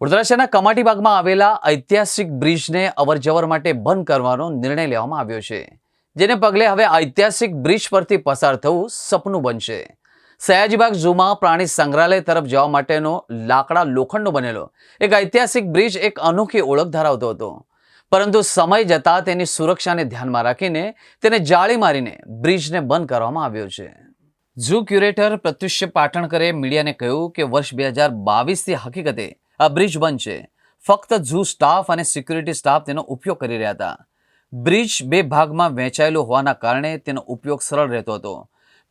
વડોદરા શહેરના કમાટી બાગમાં આવેલા ઐતિહાસિક બ્રિજને અવરજવર માટે બંધ કરવાનો નિર્ણય લેવામાં આવ્યો છે, જેને પગલે હવે ઐતિહાસિક બ્રિજ પરથી પસાર થવું સપનું બનશે. સયાજીબાગ ઝૂમાં પ્રાણી સંગ્રહાલય તરફ જવા માટેનો લાકડા લોખંડનો બનેલો એક ઐતિહાસિક બ્રિજ એક અનોખી ઓળખ ધરાવતો હતો. પરંતુ સમય જતાં તેની સુરક્ષાને ધ્યાનમાં રાખીને તેને જાળી મારીને બ્રિજને બંધ કરવામાં આવ્યો છે. ઝૂ ક્યુરેટર પ્રત્યુષ્ય પાટણકરે મીડિયાને કહ્યું કે વર્ષ બે હજાર બાવીસથી હકીકતે આ બ્રિજ છે. ફક્ત ઝૂ સ્ટાફ અને સિક્યુરિટી સ્ટાફ તેનો ઉપયોગ કરી રહ્યા હતા. બ્રિજ બે ભાગમાં વહેંચાયેલો હોવાના કારણે તેનો ઉપયોગ સરળ રહેતો હતો.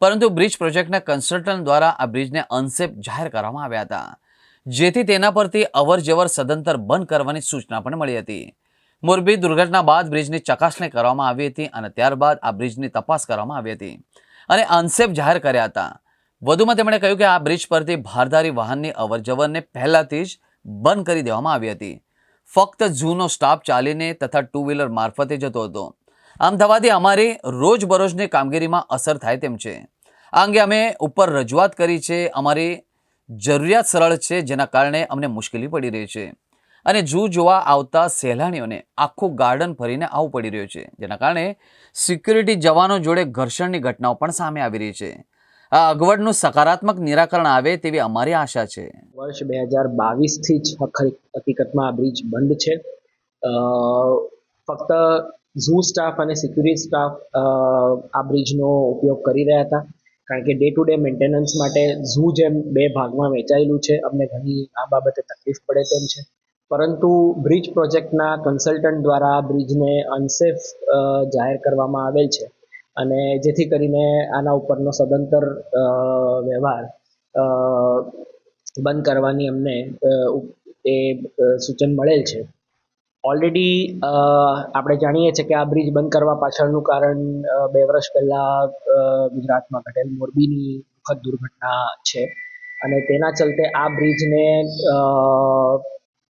પરંતુ બ્રિજ પ્રોજેક્ટના કન્સલ્ટન્ટ દ્વારા આ બ્રિજને અનસેફ જાહેર કરવામાં આવ્યા હતા. જેથી તેના પરથી અવર જવર સદંતર બંધ કરવાની સૂચના પણ મળી હતી. મોરબી દુર્ઘટના બાદ બ્રિજની ચકાસણી કરવામાં આવી હતી અને ત્યારબાદ આ બ્રિજની તપાસ કરવામાં આવી હતી અને અનસેફ જાહેર કર્યા હતા. વધુમાં તેમણે કહ્યું કે આ બ્રિજ પરથી ભારદારી વાહનની અવરજવરને પહેલાથી જ બંધ કરી દેવામાં આવી હતી. ફક્ત ઝૂનો સ્ટાફ ચાલીને તથા ટુ વ્હીલર મારફતે જતો હતો. આમ થવાથી અમારી રોજબરોજની કામગીરીમાં અસર થાય તેમ છે. આ અંગે અમે ઉપર રજૂઆત કરી છે, અમારી જરૂરિયાત સરળ છે, જેના કારણે અમને મુશ્કેલી પડી રહી છે. અને જૂ જોવા આવતા સહેલાણીઓને આખું ગાર્ડન ફરીને આવવું પડી રહ્યું છે, જેના કારણે સિક્યુરિટી જવાનો જોડે ઘર્ષણની ઘટનાઓ પણ સામે આવી રહી છે. આ અગવડનું સકારાત્મક નિરાકરણ આવે તેવી અમારી આશા છે. વર્ષ બે હજાર બાવીસથી જ હક- હકીકતમાં આ બ્રિજ બંધ છે. ફક્ત ઝૂ સ્ટાફ અને સિક્યુરિટી સ્ટાફ આ બ્રિજનો ઉપયોગ કરી રહ્યા હતા. કારણ કે ડે ટુ ડે મેન્ટેનન્સ માટે ઝૂ જેમ બે ભાગમાં વહેંચાયેલું છે. અમને ઘણી આ બાબતે તકલીફ પડે તેમ છે. પરંતુ બ્રિજ પ્રોજેક્ટના કન્સલ્ટન્ટ દ્વારા બ્રિજને અનસેફ જાહેર કરવામાં આવેલ છે. અને જેથી કરીને આના ઉપરનો સદંતર વ્યવહાર બંધ કરવાની અમને એ સૂચન મળેલ છે. ઓલરેડી આપણે જાણીએ છીએ કે આ બ્રિજ બંધ કરવા પાછળનું કારણ બે વર્ષ પહેલાં ગુજરાતમાં ઘટેલ મોરબીની દુઃખદ દુર્ઘટના છે. અને તેના ચલતે આ બ્રિજને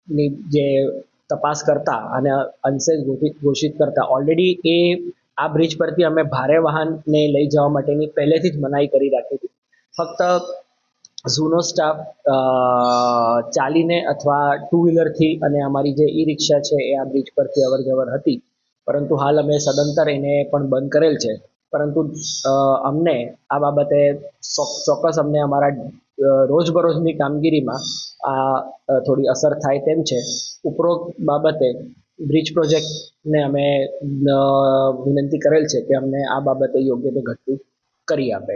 ની જે તપાસ કરતા અને અંશે ઘોષિત ઘોષિત કરતા ઓલરેડી એ આ બ્રિજ પરથી અમે ભારે વાહનને લઈ જવા માટેની પહેલેથી જ મનાઈ કરી રાખી હતી. ફક્ત ઝૂનો સ્ટાફ ચાલીને અથવા ટુ વ્હીલરથી અને અમારી જે ઈ રિક્ષા છે એ આ બ્રિજ પરથી અવર જવર હતી. પરંતુ હાલ અમે સદંતર એને પણ બંધ કરેલ છે. પરંતુ અમને આ બાબતે ચોક્કસ અમને અમારા રોજબરોજની કામગીરીમાં આ થોડી અસર થાય તેમ છે. ઉપરોક્ત બાબતે બ્રિજ પ્રોજેક્ટને અમે વિનંતી કરેલ છે કે અમને આ બાબતે યોગ્ય તે ઘટતું કરી આપે.